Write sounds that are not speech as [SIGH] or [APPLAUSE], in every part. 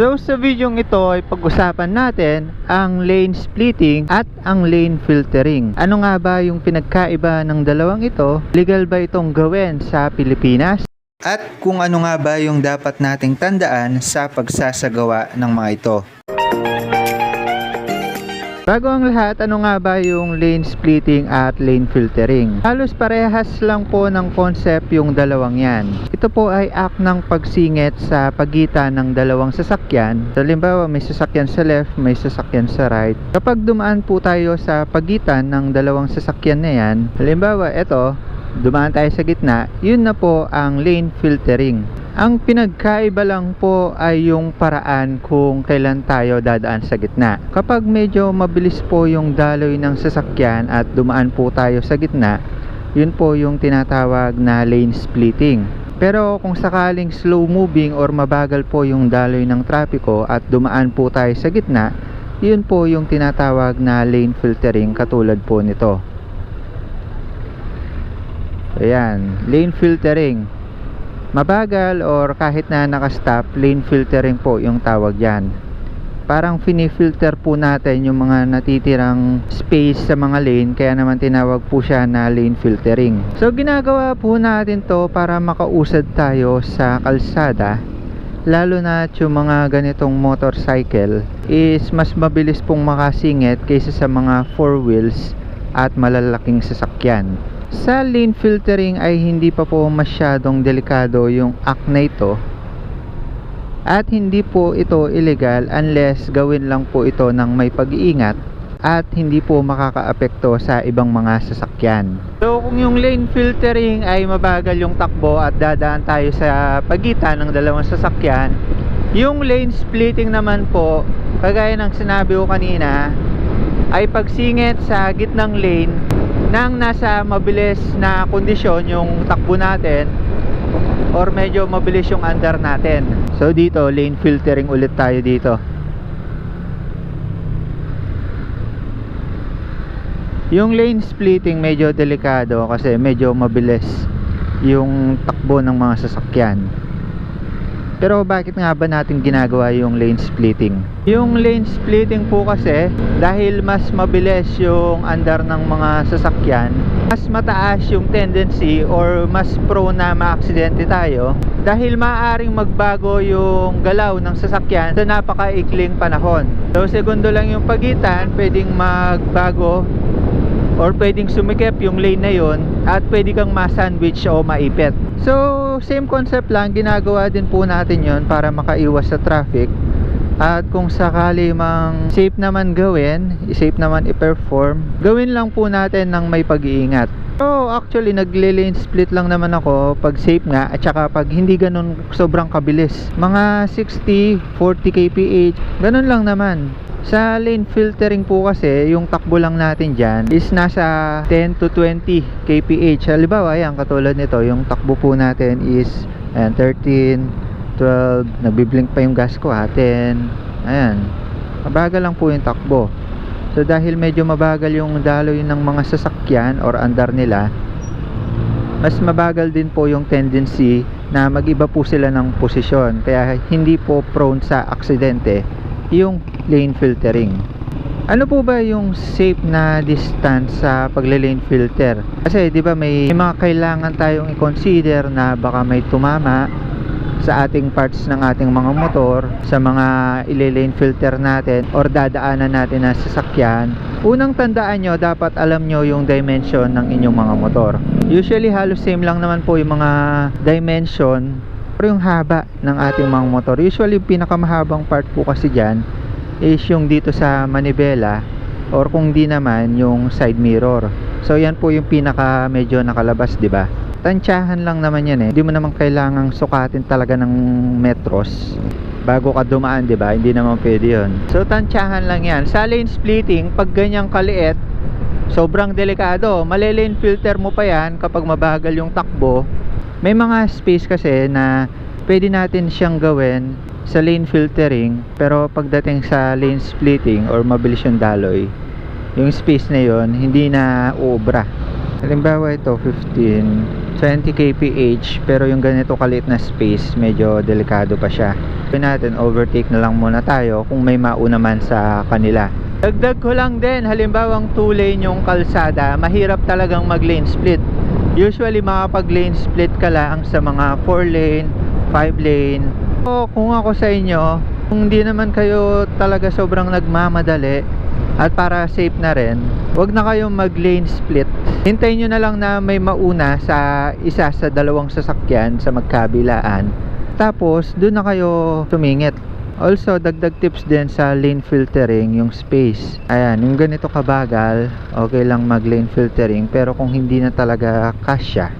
So sa video ito ay pag-usapan natin ang lane splitting at ang lane filtering. Ano nga ba yung pinagkaiba ng dalawang ito? Legal ba itong gawin sa Pilipinas? At kung ano nga ba yung dapat nating tandaan sa pagsasagawa ng mga ito. Bago ang lahat, ano nga ba yung lane splitting at lane filtering? Halos parehas lang po ng concept yung dalawang yan. Ito po ay act ng pagsingit sa pagitan ng dalawang sasakyan. Halimbawa, may sasakyan sa left, may sasakyan sa right. Kapag dumaan po tayo sa pagitan ng dalawang sasakyan na yan, halimbawa, ito, dumaan tayo sa gitna, yun na po ang lane filtering. Ang pinagkaiba lang po ay yung paraan kung kailan tayo dadaan sa gitna. Kapag medyo mabilis po yung daloy ng sasakyan at dumaan po tayo sa gitna, yun po yung tinatawag na lane splitting. Pero kung sakaling slow moving or mabagal po yung daloy ng trapiko at dumaan po tayo sa gitna, yun po yung tinatawag na lane filtering katulad po nito. Ayan, lane filtering. Mabagal or kahit na nakastop, lane filtering po yung tawag yan. Parang fini-filter po natin yung mga natitirang space sa mga lane kaya naman tinawag po siya na lane filtering. So ginagawa po natin to para makausad tayo sa kalsada lalo na yung mga ganitong motorcycle is mas mabilis pong makasingit kaysa sa mga four wheels at malalaking sasakyan. Sa lane filtering ay hindi pa po masyadong delikado yung act na ito at hindi po ito illegal unless gawin lang po ito ng may pag-iingat at hindi po makakaapekto sa ibang mga sasakyan. So kung yung lane filtering ay mabagal yung takbo at dadaan tayo sa pagitan ng dalawang sasakyan, yung lane splitting naman po, kagaya ng sinabi ko kanina, ay pagsingit sa gitnang lane nang nasa mabilis na kondisyon yung takbo natin or medyo mabilis yung andar natin. So dito, lane filtering ulit tayo dito. Yung lane splitting medyo delikado kasi medyo mabilis yung takbo ng mga sasakyan. Pero bakit nga ba natin ginagawa yung lane splitting? Yung lane splitting po kasi dahil mas mabilis yung andar ng mga sasakyan, mas mataas yung tendency or mas prone na maaksidente tayo dahil maaaring magbago yung galaw ng sasakyan sa napakaikling panahon. So segundo lang yung pagitan, pwedeng magbago or pwedeng sumikip yung lane na yon at pwede kang ma-sandwich o maipit. So, same concept lang, ginagawa din po natin yon para makaiwas sa traffic. At kung sakali mang safe naman gawin, safe naman i-perform, gawin lang po natin ng may pag-iingat. So, actually, nagle-lane split lang naman ako pag safe nga at saka pag hindi ganun sobrang kabilis. Mga 60, 40 kph, ganun lang naman. Sa lane filtering po kasi, yung takbo lang natin dyan is nasa 10 to 20 kph. Halimbawa, yan, katulad nito, yung takbo po natin is ayan, 13, 12, nagbiblink pa yung gas ko ha, 10, ayan. Mabagal lang po yung takbo. So dahil medyo mabagal yung daloy ng mga sasakyan or andar nila, mas mabagal din po yung tendency na magiba po sila ng posisyon. Kaya hindi po prone sa aksidente yung lane filtering. Ano po ba yung safe na distance sa pagle-lane filter? Kasi 'di ba may, may mga kailangan tayong i-consider na baka may tumama sa ating parts ng ating mga motor, sa mga ile-lane filter natin or dadaanan natin na sasakyan. Unang tandaan nyo, dapat alam nyo yung dimension ng inyong mga motor. Usually halos same lang naman po yung mga dimension pero yung haba ng ating mga motor. Usually pinakamahabang part po kasi dyan is yung dito sa manibela or kung di naman yung side mirror. So yan po yung pinaka medyo nakalabas, 'di ba? Tansyahan lang naman yan eh. Hindi mo naman kailangang sukatin talaga ng metros bago ka dumaan, 'di ba? Hindi naman pwede 'yon. So tansyahan lang 'yan. Sa lane splitting, pag ganyang kaliit, sobrang delikado. Mali-lane filter mo pa 'yan kapag mabagal yung takbo. May mga space kasi na pwede natin siyang gawin sa lane filtering pero pagdating sa lane splitting or mabilis yung daloy yung space na yon hindi na uubra halimbawa ito 15 20 kph pero yung ganito kalit na space medyo delikado pa siya Sabi natin, overtake na lang muna tayo kung may mauna man sa kanila. Dagdag ko lang din, halimbawang 2 lane yung kalsada, mahirap talagang mag lane split. Usually makapag lane split ka lang sa mga 4 lane, 5 lane. O kung ako sa inyo, kung hindi naman kayo talaga sobrang nagmamadali at para safe na rin, wag na kayong mag lane split. Hintayin nyo na lang na may mauna sa isa sa dalawang sasakyan sa magkabilaan. Tapos, doon na kayo tumingit. Also, dagdag tips din sa lane filtering, yung space. Ayan, yung ganito kabagal, okay lang mag lane filtering. Pero kung hindi na talaga kasya,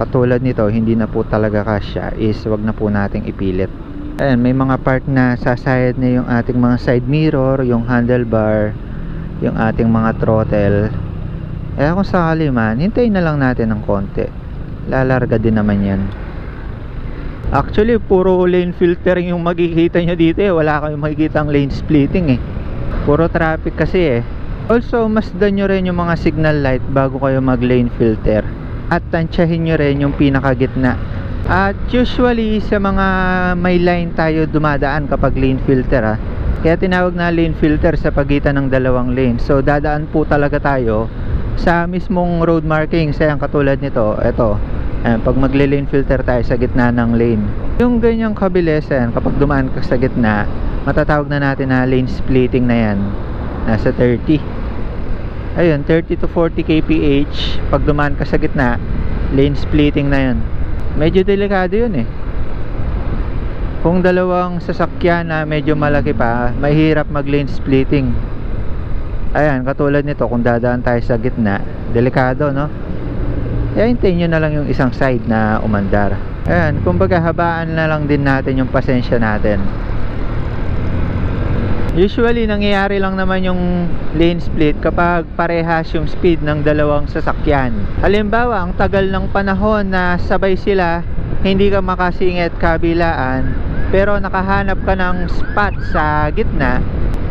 katulad nito, hindi na po talaga kasya, is wag na po nating ipilit. Ayan, may mga part na sasayad na yung ating mga side mirror, yung handlebar, yung ating mga throttle. Kaya kung sakali man, hintayin na lang natin ng konti. Lalarga din naman yan. Actually, puro lane filtering yung makikita nyo dito eh. Wala kayong makikita ang lane splitting eh. Puro traffic kasi eh. Also, masdan nyo rin yung mga signal light bago kayo mag lane filter. At tansyahin nyo rin yung pinakagitna. At usually, sa mga may line tayo dumadaan kapag lane filter ah. Kaya tinawag na lane filter sa pagitan ng dalawang lane. So, dadaan po talaga tayo sa mismong road marking. Sayang katulad nito. Ito, Ayan, pag magle-lane filter tayo sa gitna ng lane. Yung ganyang kabilisan, kapag dumaan ka sa gitna, matatawag na natin na lane splitting na yan. Nasa 30. Ayun, 30 to 40 kph. Pag dumaan ka sa gitna, lane splitting na yan. Medyo delikado yun eh. Kung dalawang sasakyan na medyo malaki pa, mahirap mag lane splitting. Ayan, katulad nito, kung dadaan tayo sa gitna, delikado no? Kaya hintayin nyo na lang yung isang side na umandar. Ayan, kumbaga habaan na lang din natin yung pasensya natin. Usually, nangyayari lang naman yung lane split kapag parehas yung speed ng dalawang sasakyan. Halimbawa, ang tagal ng panahon na sabay sila, hindi ka makasingit kabilaan, pero nakahanap ka ng spot sa gitna,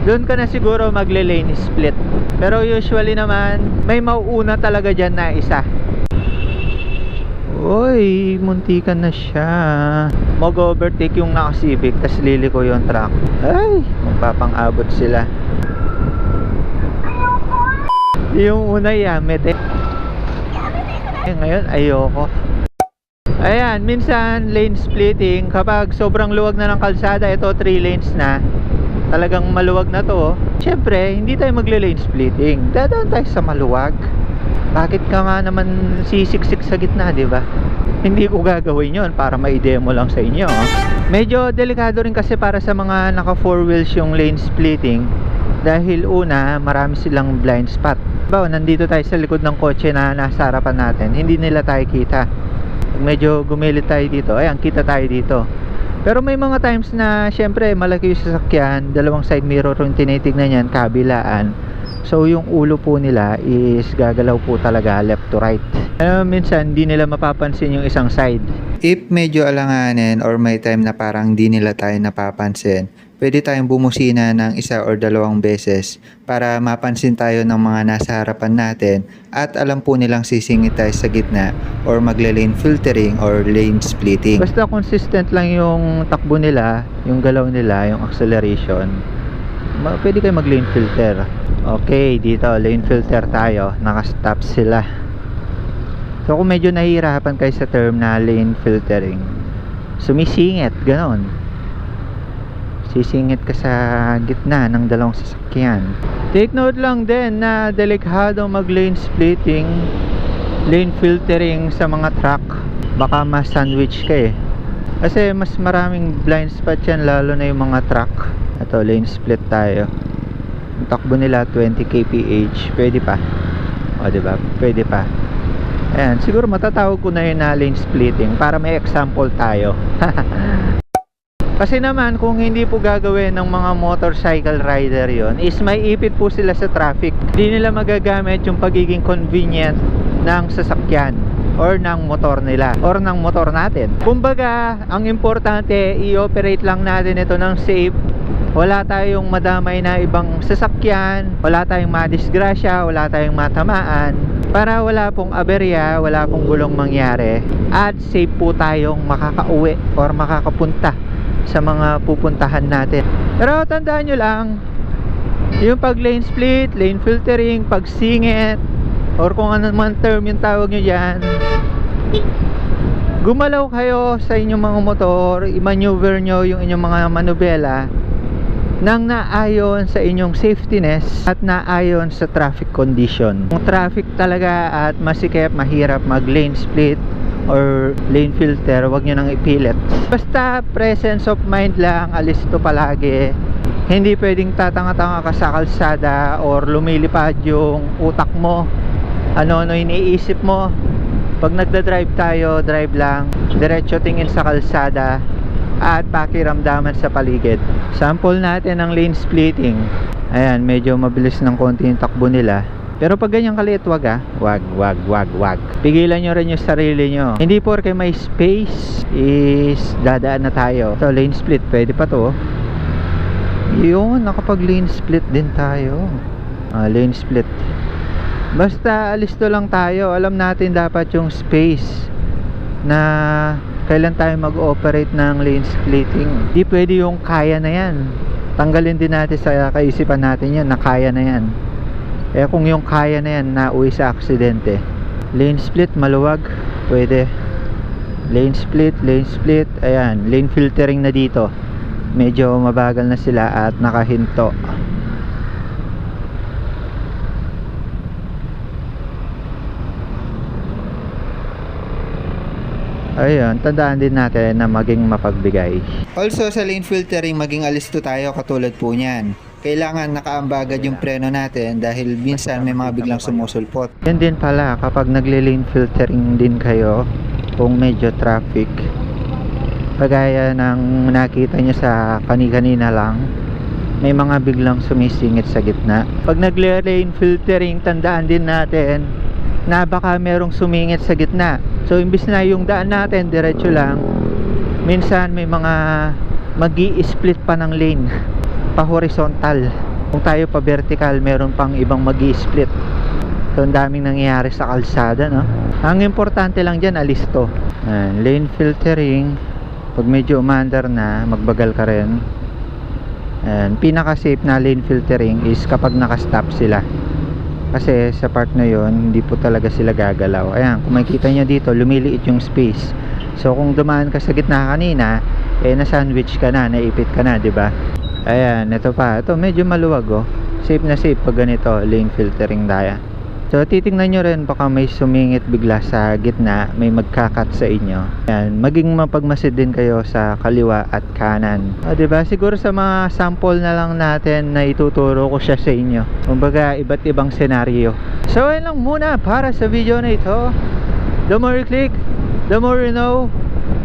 doon ka na siguro magle-lane split. Pero usually naman, may mauuna talaga dyan na isa. Uy, muntikan na siya. Mag-overtake yung naka-civic, tas liliko yung truck. Ay, magpapang-abot sila. Yung una yamit eh. Eh, Ngayon, ayoko. Ayan, minsan lane splitting kapag sobrang luwag na ng kalsada, ito 3 lanes na. Talagang maluwag na to. Siyempre, hindi tayo magle-lane splitting. Dadaan tayo sa maluwag. Bakit ka nga naman sisiksik sa gitna, di ba? Hindi ko gagawin yon para ma-demo lang sa inyo. oh. Medyo delikado rin kasi para sa mga naka four wheels yung lane splitting dahil una, marami silang blind spot. Bawa, nandito tayo sa likod ng kotse na nasa harapan natin, hindi nila tayo kita. Medyo gumilit tayo dito, ayan, kita tayo dito. Pero may mga times na syempre malaki yung sasakyan, dalawang side mirror yung tinitignan yan, kabilaan. So yung ulo po nila is gagalaw po talaga left to right. Ano minsan hindi nila mapapansin yung isang side. If medyo alanganin or may time na parang di nila tayo napapansin, pwede tayong bumusina ng isa or dalawang beses para mapansin tayo ng mga nasa harapan natin at alam po nilang sisingit tayo sa gitna or magle-lane filtering or lane splitting. Basta consistent lang yung takbo nila, yung galaw nila, yung acceleration, pwede kayo mag lane filter. Okay, dito lane filter tayo. Naka-stop sila. So kung medyo nahihirapan kayo sa term na lane filtering, sumisingit, ganon. Sisingit ka sa gitna ng dalawang sasakyan. Take note lang din na delikado mag lane splitting, lane filtering sa mga truck. Baka ma-sandwich ka eh. Kasi mas maraming blind spot yan lalo na yung mga truck. Ito, lane split tayo. Takbo nila 20 kph. Pwede pa. O, ba? Pwede pa. Ayan, siguro matatawag ko na yun na lane splitting para may example tayo. [LAUGHS] Kasi naman, kung hindi po gagawin ng mga motorcycle rider yon is may ipit po sila sa traffic. Hindi nila magagamit yung pagiging convenient ng sasakyan or ng motor nila or ng motor natin. Kumbaga, ang importante, i-operate lang natin ito ng safe wala tayong madamay na ibang sasakyan, wala tayong madisgrasya, wala tayong matamaan, para wala pong aberya, wala pong gulong mangyari, at safe po tayong makakauwi or makakapunta sa mga pupuntahan natin. Pero tandaan nyo lang, yung pag lane split, lane filtering, pag singit, or kung ano man term yung tawag nyo dyan, gumalaw kayo sa inyong mga motor, i-maneuver nyo yung inyong mga manubela nang naayon sa inyong safetyness at naayon sa traffic condition. Kung traffic talaga at masikip, mahirap mag lane split or lane filter, wag nyo nang ipilit. Basta presence of mind lang, alisto palagi. Hindi pwedeng tatanga-tanga ka sa kalsada or lumilipad yung utak mo. Ano-ano iniisip mo. Pag nagda-drive tayo, drive lang. Diretso tingin sa kalsada at pakiramdaman sa paligid. Sample natin ng lane splitting. Ayan, medyo mabilis ng konti yung takbo nila. Pero pag ganyan kaliit, wag ah. Wag, wag, wag, wag. Pigilan nyo rin yung sarili nyo. Hindi porke may space is dadaan na tayo. So, lane split, pwede pa to. Yun, nakapag lane split din tayo. Ah, lane split. Basta alisto lang tayo. Alam natin dapat yung space na kailan tayo mag-ooperate ng lane splitting. Di pwede yung kaya na yan. Tanggalin din natin sa kaisipan natin yan na kaya na yan. Eh kung yung kaya na yan, nauwi sa aksidente. Lane split, maluwag. Pwede. Lane split, lane split. Ayan, lane filtering na dito. Medyo mabagal na sila at nakahinto. Ayun, tandaan din natin na maging mapagbigay. Also sa lane filtering, maging alisto tayo katulad po niyan. Kailangan nakaambagad yung preno natin dahil minsan may mga biglang sumusulpot. Yan din pala kapag nagle-lane filtering din kayo kung medyo traffic. Kagaya ng nakita nyo sa kani-kanina lang, may mga biglang sumisingit sa gitna. Pag nagle-lane filtering, tandaan din natin na baka merong sumingit sa gitna. So, imbis na yung daan natin, diretso lang, minsan may mga mag split pa ng lane [LAUGHS] pa horizontal. Kung tayo pa vertical, meron pang ibang mag split So, ang daming nangyayari sa kalsada, no? Ang importante lang dyan, alisto. Ayan, lane filtering. Pag medyo umandar na, magbagal ka rin. Ayan, pinaka-safe na lane filtering is kapag naka-stop sila kasi sa part na yon hindi po talaga sila gagalaw. Ayan kung makikita nyo dito lumiliit yung space. So kung dumaan ka sa gitna kanina eh na sandwich ka na naipit ka na ba? Ayan ito pa. Ito medyo maluwag oh. Safe na safe pag ganito lane filtering daya so titingnan nyo rin baka may sumingit bigla sa gitna may magkakat sa inyo. Ayan maging mapagmasid din kayo sa kaliwa at kanan. O ba siguro sa mga sample na lang natin na ituturo ko siya sa inyo. Kumbaga iba't ibang senaryo. So ayun lang muna para sa video na ito. The more you click the more you know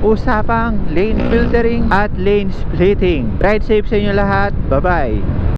usapang lane filtering at lane splitting. Ride safe sa inyo lahat. Bye bye